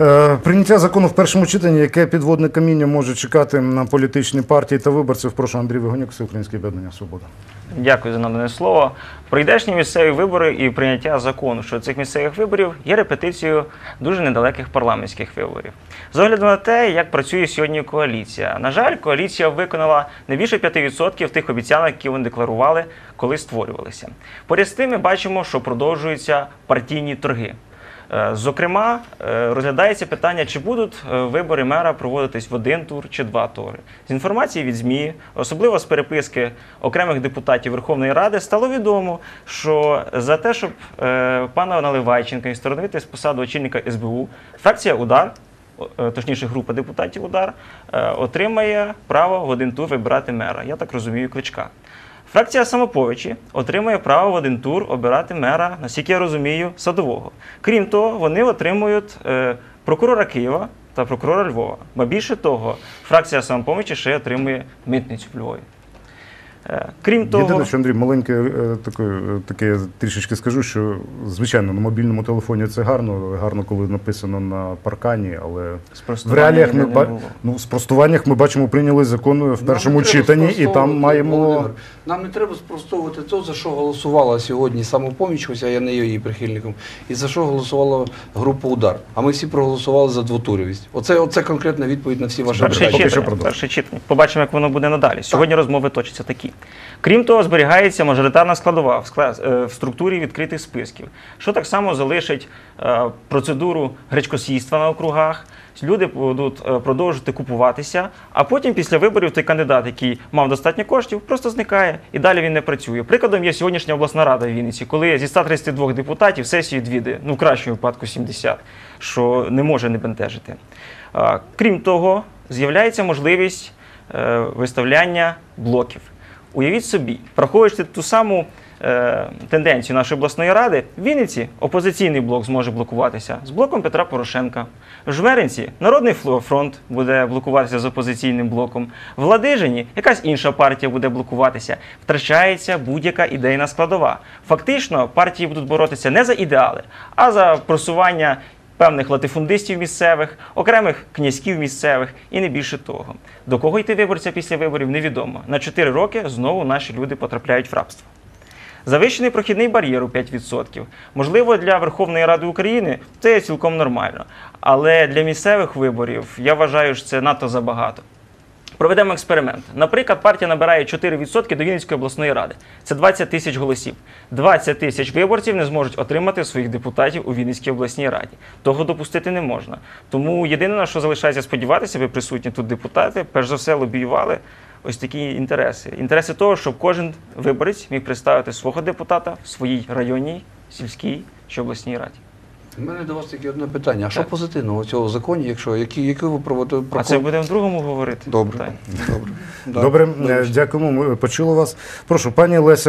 Е, Прийняття закону в першому читанні, яке підводне каміння може чекати на політичні партії та виборців. Прошу Андрій Вигонюк, Всеукраїнське об'єднання Свобода. Дякую за надане слово. Прийдешні місцеві вибори і прийняття закону щодо цих місцевих виборів є репетицією дуже недалеких парламентських виборів. З огляду на те, як працює сьогодні коаліція. На жаль, коаліція виконала не більше 5% тих обіцянок, які вони декларували, коли створювалися. Поряд з тим, ми бачимо, що продовжуються партійні торги. Е, Зокрема, е, розглядається питання, чи будуть е, вибори мера проводитись в один тур чи два тури. З інформації від ЗМІ, особливо з переписки окремих депутатів Верховної Ради, стало відомо, що за те, щоб пана Наливайченка відсторонити з посади очільника СБУ, фракція Удар, точніше, група депутатів Удар, отримає право в один тур вибирати мера. Я так розумію, кличка. Фракція самоповичі отримує право в один тур обирати мера, наскільки я розумію, садового. Крім того, вони отримують е, прокурора Києва та прокурора Львова. Ба більше того, фракція самопомічі ще отримує митницю в Львові. Е, крім того, Єдине, що Андрій, маленьке е, таке, е, таке трішечки скажу, що звичайно на мобільному телефоні це гарно, гарно, коли написано на паркані, але в реаліях ми ба... ну, в спростуваннях ми бачимо, прийняли закон в першому читанні, і там маємо. Володимир, Нам не треба спростовувати те, за що голосувала сьогодні самопоміч, хоча я не є її прихильником, і за що голосувала група удар. А ми всі проголосували за двотуровість. Оце, оце конкретна відповідь на всі ваші Перше питання. читання, перше читання. Побачимо, як воно буде надалі. Сьогодні розмови точаться такі. Крім того, зберігається мажоритарна складова е, в структурі відкритих списків, що так само залишить е, процедуру гречкосійства на округах. Люди будуть е, продовжувати купуватися, а потім після виборів той кандидат, який мав достатньо коштів, просто зникає і далі він не працює. Прикладом є сьогоднішня обласна рада в Вінниці, коли зі 132 депутатів сесію відвідує, ну в кращому випадку 70, що не може не бентежити. Крім того, з'являється можливість виставляння блоків. Уявіть собі, враховуючи ту саму е, тенденцію нашої обласної ради, в Вінниці опозиційний блок зможе блокуватися з блоком Петра Порошенка. В Жмеринці Народний фронт буде блокуватися з опозиційним блоком. В Ладижині якась інша партія буде блокуватися. Втрачається будь-яка ідейна складова. Фактично, партії будуть боротися не за ідеали, а за просування певних латифундистів місцевих, окремих князьків місцевих і не більше того. До кого йти виборця після виборів, невідомо. На 4 роки знову наші люди потрапляють в рабство. Завищений прохідний бар'єр у 5%. Можливо, для Верховної Ради України це цілком нормально. Але для місцевих виборів я вважаю, що це надто забагато. Проведемо експеримент. Наприклад, партія набирає 4% до Вінницької обласної ради. Це 20 тисяч голосів. 20 тисяч виборців не зможуть отримати своїх депутатів у Вінницькій обласній раді. Того допустити не можна. Тому єдине, на що залишається сподіватися, ви присутні тут депутати, перш за все лобіювали ось такі інтереси. Інтереси того, щоб кожен виборець міг представити свого депутата в своїй районній, сільській чи обласній раді. У мене до вас тільки одне питання. А що Так. позитивного у цього законі, якщо які, які ви проводите А це будемо в другому говорити. Добре. питання. Добре. Да. Добре, Добре. е, дякуємо. Ми почули вас. Прошу, пані Леся.